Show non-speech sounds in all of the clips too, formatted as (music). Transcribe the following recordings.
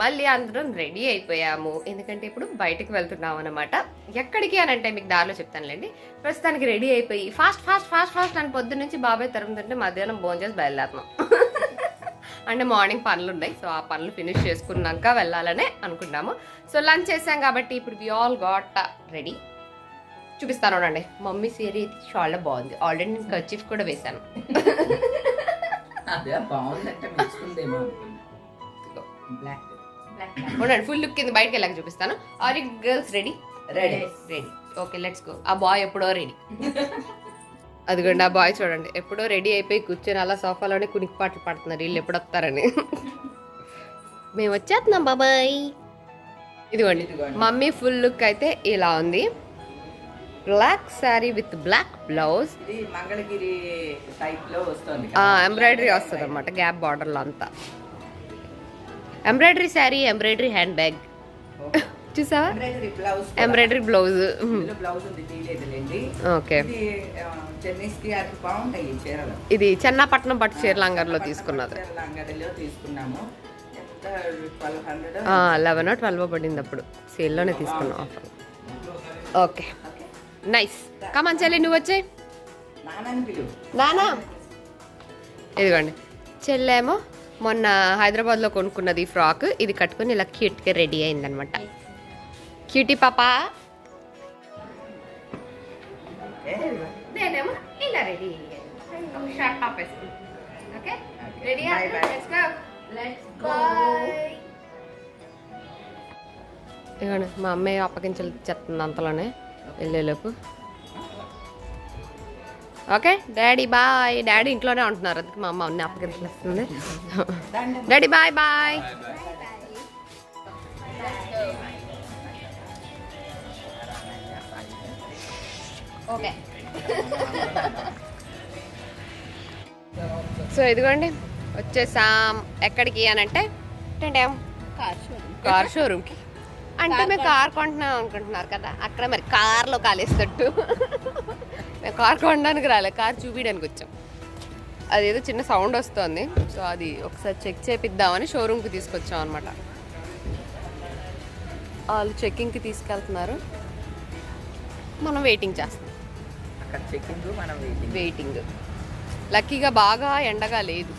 మళ్ళీ అందరం రెడీ అయిపోయాము. ఎందుకంటే ఇప్పుడు బయటకు వెళ్తున్నాం అనమాట ఎక్కడికి అని అంటే మీకు దారిలో చెప్తానులేండి. ప్రస్తుతానికి రెడీ అయిపోయి ఫాస్ట్ ఫాస్ట్ ఫాస్ట్ ఫాస్ట్ అని పొద్దు నుంచి బాబాయ్ తరుముతుంటే మధ్యాహ్నం భోజనం చేసి బయలుదేరుతున్నాం. అంటే మార్నింగ్ పనులు ఉన్నాయి. సో ఆ పనులు ఫినిష్ చేసుకున్నాక వెళ్ళాలనే అనుకున్నాము. సో లంచ్ చేసాం కాబట్టి ఇప్పుడు వి ఆల్ గాట్ రెడీ చూపిస్తాను చూడండి. మమ్మీ సీరీ చాలా బాగుంది. ఆల్రెడీ నేను కర్చీఫ్ కూడా వేశాను. అదే బాగుందంటే బ్లాక్ ఉండండి ఫుల్ లుక్ కింద బయటకు వెళ్ళాక చూపిస్తాను. Are you girls ready ready ready okay let's go ఆ బాయ్ ఎప్పుడో రెడీ (laughs) అదిగోండి ఆ బాయ్ చూడండి. ఎప్పుడో రెడీ అయిపోయి కూర్చొని అలా సోఫాలోనే కునికి పాటలు పాడుతున్నారు. వీళ్ళు ఎప్పుడు వస్తారని. (laughs) మేము వచ్చేస్తున్నాం బాబాయ్. ఇదిగోండి. మమ్మీ ఫుల్ లుక్ అయితే ఇలా ఉంది. Black sari with black blouse Mangalagiri టైప్లో వస్తుంది ఎంబ్రాయిడరీ వస్తుంది అనమాట గ్యాప్ బార్డర్లో అంతా. Embroidery sari embroidery hand bag చూసావా embroidery blouse embroidery blouse blouse ఉంది తీయలేదులేండి ఓకే ఇది కి చెన్నాపట్నం పట్టు చీర లంగర్లో తీసుకున్నది. లెవెన్ ట్వెల్వ్ పడింది అప్పుడు సేల్లోనే తీసుకున్నాం ఆఫర్ ఓకే నైస్ కమన్ చెల్లి నువ్వు వచ్చాయి నానా? ఇదిగోండి. చెల్లేమో మొన్న హైదరాబాద్లో కొనుక్కున్నది ఫ్రాక్. ఇది కట్టుకొని ఇలా క్యూట్గా రెడీ అయిందనమాట క్యూటీ పాపా. నేనేమో ఇలా ready short top okay? Ready మా అమ్మాయి అప్పగించలు చెప్తుంది అంతలోనే. వెళ్ళేలోపు. ఓకే? Daddy bye. డాడీ ఇంట్లోనే ఉంటున్నారు. అందుకే మా అమ్మ ఉన్న అప్పగిస్తుంది daddy bye bye. Okay. So ఇదిగోండి వచ్చేసాం. ఎక్కడికి అని అంటే కార్ షోరూమ్కి. అంటే మేము కార్ కొంటున్నాం అనుకుంటున్నారు కదా. అక్కడ మరి కార్లో కాలేసినట్టు మేము కార్ కొనడానికి రాలే కార్ చూపించడానికి వచ్చాం. అదేదో చిన్న సౌండ్ వస్తుంది. సో అది ఒకసారి చెక్ చేపిద్దామని షోరూమ్కి తీసుకొచ్చాం అనమాట వాళ్ళు చెక్కింగ్కి తీసుకెళ్తున్నారు. మనం వెయిటింగ్ చేస్తాం. అక్కడ చెక్కింగ్ మనం వెయిటింగ్ వెయిటింగ్ లక్కీగా బాగా ఎండగా లేదు.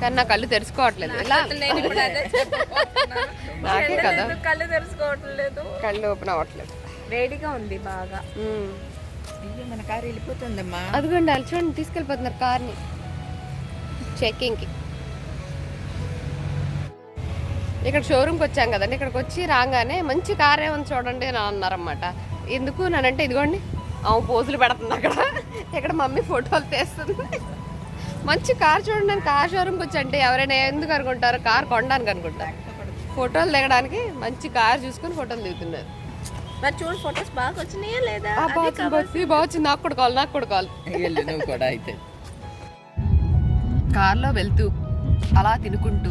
కానీ నా కళ్ళు తెరుచుకోవట్లేదు. ఇలా నాకే కదా? కళ్ళు తెరుచుకోవట్లేదు. కళ్ళు ఓపెన్ అవ్వట్లేదు. వేడిగా ఉంది బాగా. మన కారు వెళ్ళిపోతుందమ్మా. అదిగోండి వాళ్ళు చూడండి తీసుకెళ్ళిపోతున్నారు కార్ని. చెక్కింగ్కి. ఇక్కడ షోరూమ్కి వచ్చాం కదండి ఇక్కడికి వచ్చి రాగానే మంచి కార్ ఏమని చూడండి అని అన్నారన్నమాట. ఎందుకు నానంటే ఇదిగోండి ఆమె పోజులు పెడుతుంది అక్కడ. ఇక్కడ మమ్మీ ఫోటోలు తీస్తుంది. మంచి కార్ చూడండి నేను కార్ షోరూమ్కి వచ్చి అంటే ఎవరైనా ఎందుకు అనుకుంటారు? కార్ కొనడానికి అనుకుంటారు. ఫోటోలు దిగడానికి మంచి కార్ చూసుకొని ఫోటోలు దిగుతున్నారు. మరి చూడు ఫొటోస్ బాగా వచ్చినాయా లేదా? బాగా వచ్చింది, బాగా నాకు కూడా కావాలి నాకు కూడా కావాలి. నువ్వు కూడా అయితే. కార్లో వెళ్తూ అలా తినుకుంటూ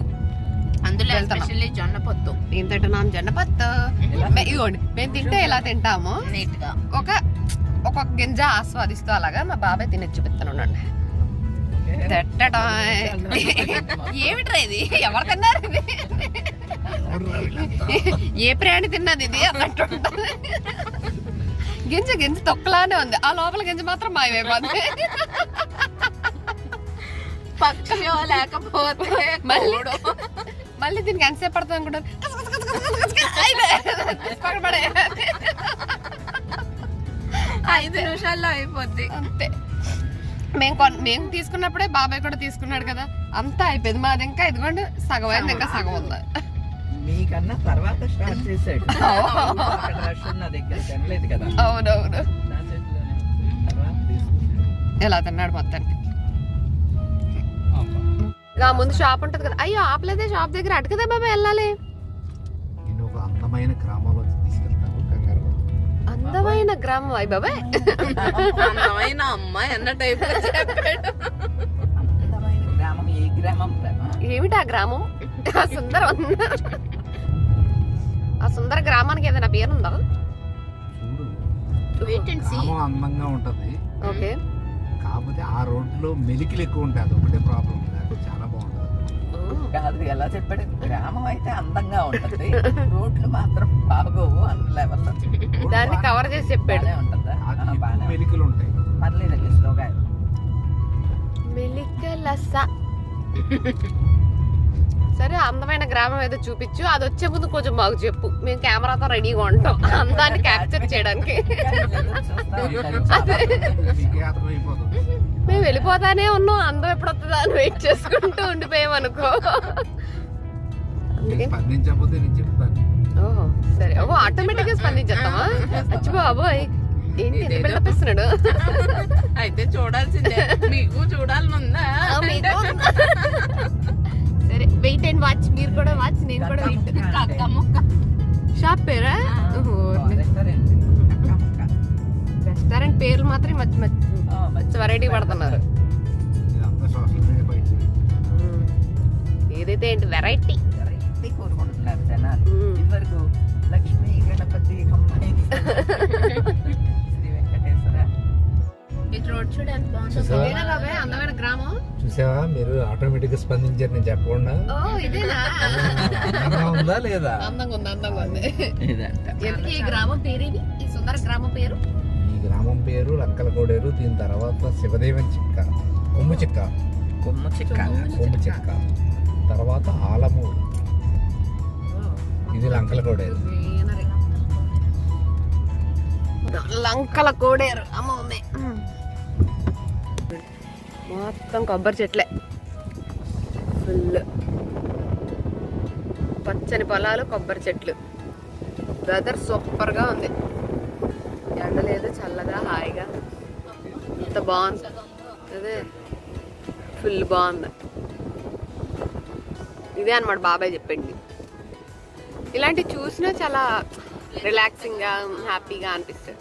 అందులో. ఎస్పెషల్లీ జొన్న పొత్తు ఏం తింటున్నాం? జనపత్త మే- ఇదిగోండి మేము తింటే ఎలా తింటామో నీట్గా ఒక ఒక గింజ ఆస్వాదిస్తూ అలాగా మా బాబాయ్ తినొచ్చు చూపిస్తున్నానండి (laughs) ఏమిట్రా ఇది? ఎవరు తిన్నారు ఇది? ఏ ప్రాణి తిన్నది ఇది అన్నట్టు. గింజ గింజ తొక్కలానే ఉంది ఆ లోపల గింజ మాత్రం మాయమైపోతుంది పక్షియో లేకపోతే మళ్ళీ. మళ్ళీ దీనికి ఎంతసేపు పడుతుంది అనుకుంటారు. పక్కన పడే. ఐదు నిమిషాల్లో అయిపోద్ది అంతే మేము కొన్ మేము తీసుకున్నప్పుడే బాబాయ్ కూడా తీసుకున్నాడు కదా అంతా అయిపోయింది మాది ఇంకా ఇదిగోండి సగం అయింది ఇంకా సగం ఉంది మీకన్నా తర్వాత స్టార్ట్ చేశాడు. (laughs) అక్కడ రష్ ఉన్న దగ్గర తినలేదు కదా. అవునవును. ఎలా తిన్నాడు మొత్తానికి? ముందు షాప్ ఉంటది కదా. అయ్యో ఆపలేదే షాప్ దగ్గర. అటు కదా బాబాయ్ వెళ్ళాలి? నేను ఒక అందమైన గ్రామంలో తీసుకెళ్తాను కంగారు పడకు. అందమైన గ్రామం అయ్యి బాబాయ్ అందమైన అమ్మాయి అన్న టైప్ అందమైన గ్రామం ఏ గ్రామం ఏమిటి ఆ గ్రామం? ఆ సుందర ఆ సుందర గ్రామానికి ఏదైనా పేరు ఉందా. గ్రామం అందంగా ఉంటది. ఓకే. కాకపోతే ఆ రోడ్లో మెలికలు ఎక్కువ ఉంటాయి. అది ఒకటే ప్రాబ్లం చాలా బాగుంటుంది. కాదు ఎలా చెప్పాడు? గ్రామం అయితే అందంగా ఉంటుంది. రోడ్లు మాత్రం బాగోవు అన్న లెవెల్లో దాన్ని కవర్ చేసి చెప్పాడు. ఉంటుందా? మెలికలు ఉంటాయి. పర్లేదు స్లోగా. మెలికలస. సరే అందమైన గ్రామం ఏదో చూపించు. అది వచ్చే ముందు కొంచెం మాకు చెప్పు. మేము కెమెరాతో రెడీగా ఉంటాం. అందాన్ని క్యాప్చర్ చేయడానికి. మేము వెళ్ళిపోతానే ఉన్నాం. అందం ఎప్పుడు వస్తుందా అని వెయిట్ చేసుకుంటూ ఉండిపోయాం అనుకో. ఓహో సరే. ఓహో ఆటోమేటిక్గా స్పందించేస్తామా అచ్చి బాబోయ్. ఏంటి ఎంత బిల్డప్ ఇస్తున్నాడు? అయితే చూడాల్సిందే. మీకు చూడాలని ఉందా ఆ, మీకు? సరే వెయిట్ అండ్ వాచ్ మీరు కూడా వాచ్ నేను కూడా వెయిట్ షాప్ పేరా? ఓహో, రెస్టారెంట్ పేర్లు మాత్రం మంచి మంచి ఆ, మంచి వెరైటీ పడుతున్నారు. ఏదైతే ఏంటి వెరైటీ వెరైటీ కోరుకుంటున్నారు జనాలు. ఇదివరకు లక్ష్మీ గణపతి (laughs) శ్రీ వెంకటేశ్వర. ఇటు రోడ్ అందమైన గ్రామం. చూసావా? మీరు ఆటోమేటిక్గా స్పందించారు నేను చెప్పకుండా. ఓ ఇదేనా? అందంగా ఉందా లేదా? అందంగా ఉంది అందంగా ఉంది. ఇదంట. ఎందుకు ఈ గ్రామం పేరు ఇది ఈ సుందర గ్రామం పేరు? ఈ గ్రామం పేరు లంకల కోడేరు దీని తర్వాత శివదేవన్ చిక్క కొమ్ము చిక్క. కొమ్ము చిక్క. కొమ్ము చిక్క. తర్వాత ఆలమూరు. ఇది లంకల కోడేరు లంకల కోడేరు అమ్మ ఉంది. మొత్తం కొబ్బరి చెట్లే. ఫుల్. పచ్చని పొలాలు కొబ్బరి చెట్లు. వెదర్ సూపర్గా ఉంది. ఎండ లేదు చల్లగా హాయిగా. ఎంత బాగుంది. అదే. ఫుల్ బాగుంది. ఇదే అన్నమాట బాబాయ్ చెప్పండి ఇలాంటివి చూసినా చాలా రిలాక్సింగ్గా హ్యాపీగా అనిపిస్తుంది.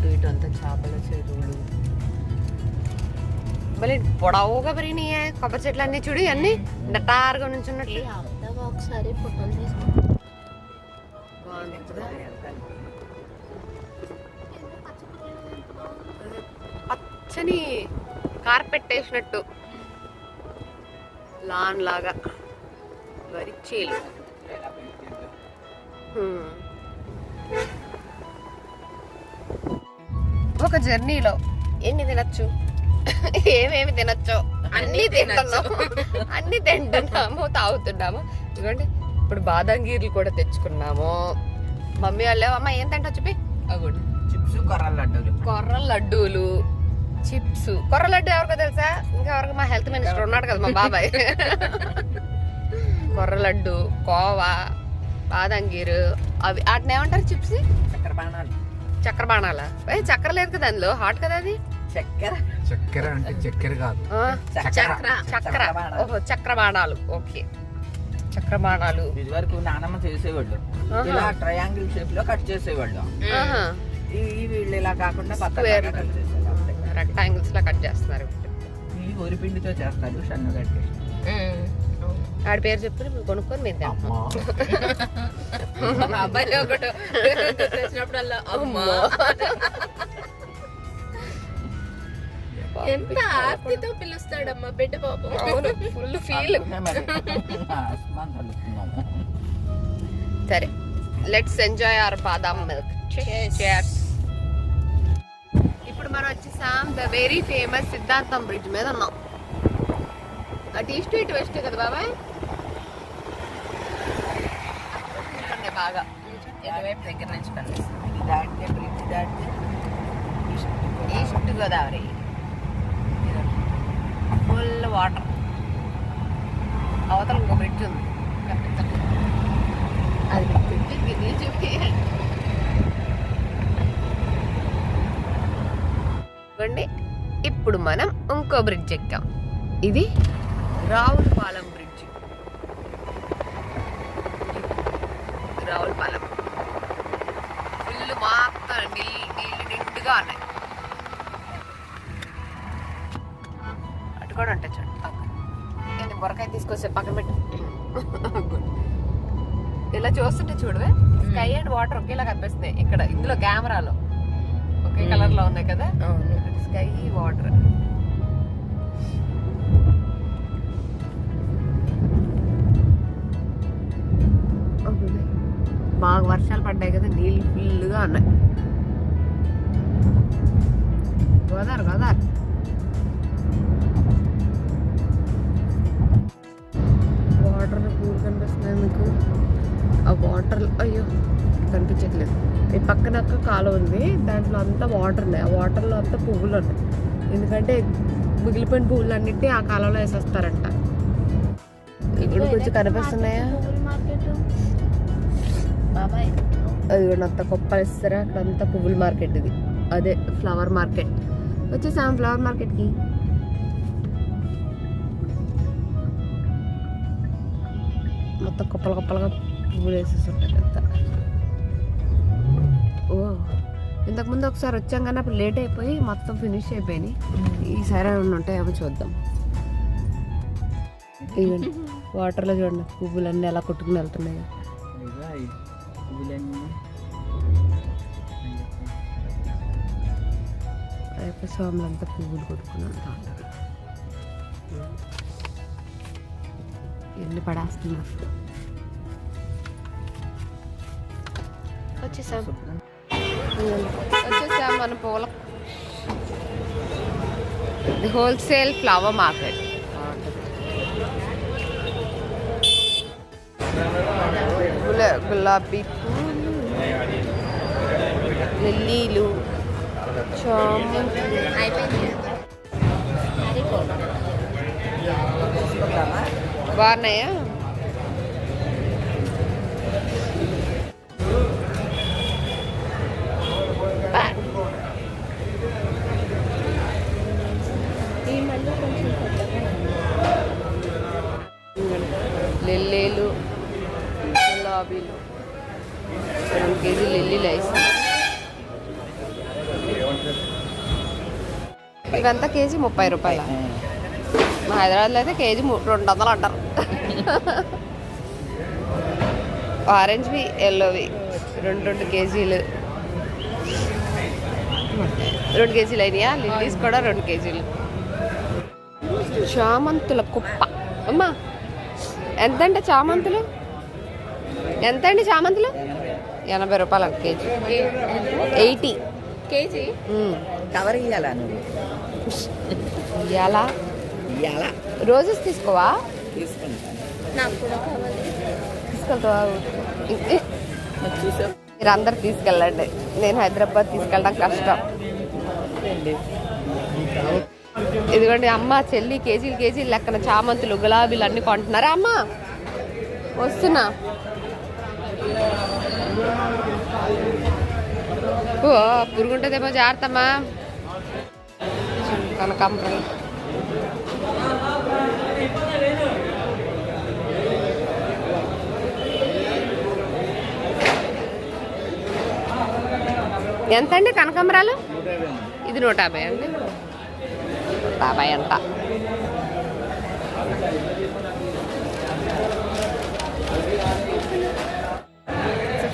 అటు ఇటు అంతా చేపల చెరువులు. మళ్ళీ పొడవుగా పెరిగినాయి కొబ్బరి చెట్లు అన్ని చూడు అన్ని డటారుగా నుంచున్నట్లు. ఒకసారి ఫోటోలు పచ్చని కార్పెట్ వేసినట్టు. లాన్ లాగా. వరి ఒక జర్నీలో ఎన్ని తినచ్చు? ఏమేమి తినచ్చు? అన్ని తింటున్నాము. అన్ని తింటున్నాము తాగుతున్నాము. ఇదిగోండి ఇప్పుడు బాదం గీర్లు కూడా తెచ్చుకున్నాము. మమ్మీ వాళ్ళు అమ్మ ఏం తింటా చూపి? అగోండి చిప్స్ కొర్రల లడ్డూలు. కొర్ర లడ్డూలు చిప్స్. కొర్ర లడ్డు ఎవరికో తెలుసా? ఇంకా ఎవరికి మా హెల్త్ మినిస్టర్ ఉన్నాడు కదా మా బాబాయ్. కొర్ర లడ్డు కోవా బాదంగీరు అవి వాటిని ఏమంటారు చిప్స్? చక్కెర బాణాలు. చక్కెర బాణాలా ఏ చక్కెర లేదు కదా అందులో? హాట్ కదా అది? చక్కెర. చక్కెర అంటే చక్కెర కాదు. ఆ, చక్కెర. చక్ర చక్ర. బాణాలు. ఓహో చక్ర బాణాలు ఓకే. చక్ర బాణాలు ఇది వరకు నానమ్మ చేసేవాళ్ళు. ఇలా ట్రయాంగిల్ షేప్లో కట్ చేసేవాళ్ళు. ఆహా. ఈ వీళ్ళు ఇలా కాకుండా. రెక్టాంగిల్స్ లా కట్ చేస్తున్నారు. ఈ వరి పిండితో చేస్తారు షన్ను గట్టి ఆడి పేరు చెప్పి మీరు కొనుక్కొని మీరు అబ్బాయి ఒకటి తెచ్చినప్పుడల్లా అమ్మా. ఎంత ఆర్తితో పిలుస్తాడమ్మా బిడ్డ పాపం. ఫుల్ ఫీల్ సరే let's enjoy our badam milk ఇప్పుడు మనం వచ్చేసాం. The very famous Siddhartham bridge మీద ఉన్నాం. అటు ఈస్ట్ ఇటు వెస్ట్ కదా బాబాయ్? బాగా. దగ్గర నుంచి కనిపిస్తుంది. ఇది దాటితే బ్రిడ్జ్ దాటితే ఈస్ట్ గోదావరి. Full water. అవతల ఇంకో బ్రిడ్జ్ ఉంది. అది బ్రిడ్జ్ చూపి ఇప్పుడు మనం ఇంకో బ్రిడ్జ్ ఎక్కాం. ఇది రావులపాలెం బ్రిడ్జ్. రావులపాలెం. ఫుల్ మాత్రం నీళ్ళు నీళ్ళు నిండుగా ఉన్నాయి. అటు కూడా ఉంటాయి చూడండి పక్కన. బొరకాయ తీసుకొచ్చే పక్కన పెట్టు. ఇలా చూస్తుంటే చూడవే. స్కై అండ్ వాటర్ ఒకేలా కనిపిస్తున్నాయి ఇక్కడ ఇందులో కెమెరాలో. ఒకే కలర్లో ఉన్నాయి కదా. Sky water. బాగా వర్షాలు పడ్డాయి కదా నీళ్ళు ఫుల్గా ఉన్నాయి. గోదావరి గోదావరి. వాటర్ పూల్ కనిపిస్తున్నాయి మీకు. ఆ వాటర్ అయ్యో కనిపించట్లేదు. ఈ పక్కన కాలువ ఉంది. దాంట్లో అంతా వాటర్ ఉన్నాయి. ఆ వాటర్లో అంతా పువ్వులు ఉన్నాయి. ఎందుకంటే మిగిలిపోయిన పువ్వులు అన్నిటినీ ఆ కాలంలో వేసేస్తారంట. ఇప్పుడు కొంచెం కనిపిస్తున్నాయా? అది కూడా అంత కుప్పలు ఇస్తారా అక్కడ అంతా పువ్వుల మార్కెట్ ఇది. అదే ఫ్లవర్ మార్కెట్ వచ్చేసాం ఫ్లవర్ మార్కెట్కి మొత్తం కుప్పలు కుప్పలుగా పువ్వులు వేసేసి ఉంటాయి అంతా. ఓ ఇంతకుముందు ఒకసారి వచ్చాం కానీ అప్పుడు లేట్ అయిపోయి మొత్తం ఫినిష్ అయిపోయినాయి. ఈసారి ఏమైనా ఉంటాయేమో చూద్దాం. ఇవ్వండి వాటర్లో చూడండి పువ్వులన్నీ ఎలా కొట్టుకుని వెళ్తున్నాయి. అయ్యప్ప స్వాములంతా పువ్వులు కొట్టుకున్నాను ఎన్ని పడేస్తున్నారు వచ్చేసాం వచ్చేసాం మన పూల హోల్సేల్ ఫ్లవర్ మార్కెట్ గులాబీ పూలు లిల్లీలు చామంతులు అయిపోయింది తీసుకుందామా బాగున్నాయా బా. ఈ మళ్ళీ కొంచెం కొత్తగా లిల్లీలు లాబీలో రెండు కేజీలు లిల్లీలు వేస్తాం ఇవంతా కేజీ ముప్పై రూపాయలు? మా హైదరాబాద్లో అయితే కేజీ రెండు వందలు అంటారు. ఆరెంజ్వి ఎల్లోవి. రెండు రెండు కేజీలు. రెండు కేజీలు అయినాయా? లిల్లీస్ కూడా రెండు కేజీలు. చామంతుల కుప్ప. అమ్మా ఎంతంటే చామంతులు? ఎంతండి చామంతులు? ఎనభై రూపాయలు ఒక కేజీ. ఎయిటీ. కేజీ? కవర్ ఇయ్యాలా ఎలా ఇయ్యాలా? రోజెస్ తీసుకోవా? తీసుకెళ్తావా? మీరు అందరు తీసుకెళ్ళండి. నేను హైదరాబాద్ తీసుకెళ్ళడం కష్టం. ఇదిగోండి అమ్మ చెల్లి కేజీలు కేజీలు లెక్కన చామంతులు గులాబీలు అన్ని కొంటున్నారా. అమ్మ వస్తున్నా. ఓ పురుగుంటుందేమో జాగ్రత్తమ్మా. కనకాంబరం ఎంతండి కనకాంబరాలు? ఇది నూట యాభై అండి. యాభై అంట.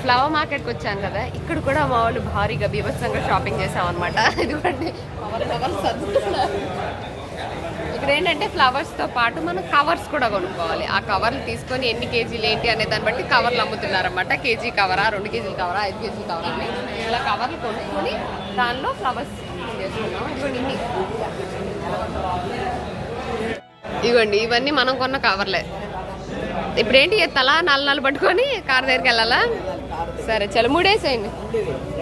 ఫ్లవర్ మార్కెట్కి వచ్చాను కదా ఇక్కడ కూడా మా వాళ్ళు భారీగా బీభత్సంగా షాపింగ్ చేసాం అనమాట ఇదిగోండి ఇక్కడ ఏంటంటే ఫ్లవర్స్తో పాటు మనం కవర్స్ కూడా కొనుక్కోవాలి. ఆ కవర్లు తీసుకొని ఎన్ని కేజీలు ఏంటి అనే దాన్ని బట్టి కవర్లు అమ్ముతున్నారన్నమాట. కేజీ కవరా రెండు కేజీల కవరా ఐదు కేజీల కవరా అని. ఇలా కవర్లు కొనుక్కొని దానిలో ఫ్లవర్స్ చేసుకున్నాం ఇదిగోండి ఇన్ని. ఇవ్వండి ఇవన్నీ మనం కొన్న కవర్లే ఇప్పుడు ఏంటి తలా నల్ల నల్ల పట్టుకొని కార్ దగ్గరికి వెళ్ళాలా? సరే చలో మూడేసేయండి కుళ్ళిపోతుంది.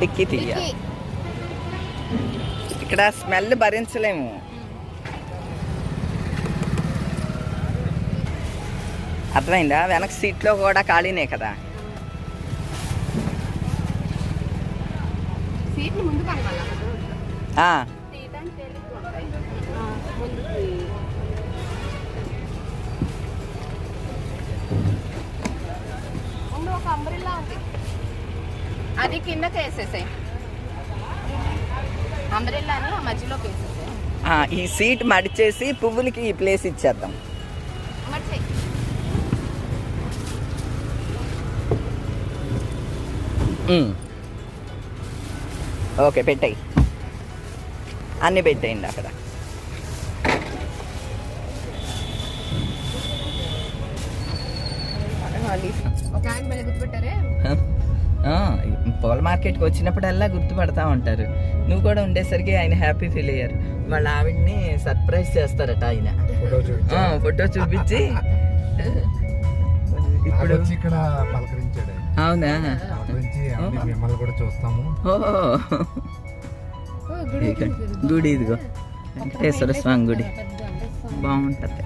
డిక్కి తీయ. ఇక్కడ స్మెల్ భరించలేము. అర్థమైందా? వెనక సీట్లో కూడా ఖాళీనే కదా. సీట్లు ముందు కనకాల ఆ, ముందు ఒక అంబ్రిల్లా ఉంది. అది కిందకి వేసేసాయి అంబ్రెల్లాని ఆ మధ్యలో వేసేసి ఆ, ఈ సీట్ మడిచేసి పువ్వులకి ఈ ప్లేస్ ఇచ్చేద్దాం. ఓకే పెట్టాయి అన్నీ పెట్టేయండి అక్కడ పూల మార్కెట్కి వచ్చినప్పుడల్లా గుర్తుపడతా ఉంటారు నువ్వు కూడా ఉండేసరికి ఆయన హ్యాపీ ఫీల్ అయ్యారు వాళ్ళ ఆవిడ్ని సర్ప్రైజ్ చేస్తారట ఆయన ఫోటో చూపించా. ఆ, ఫోటో చూపించి ఇప్పుడు ఇక్కడ. అవునా? పలకరించి "ఏమండి, మిమ్మల్ని కూడా చూస్తాము. గుడి ఇదిగో వెంకటేశ్వర స్వామి గుడి. బాగుంటది.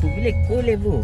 పువ్వులు ఎక్కువ లేవు.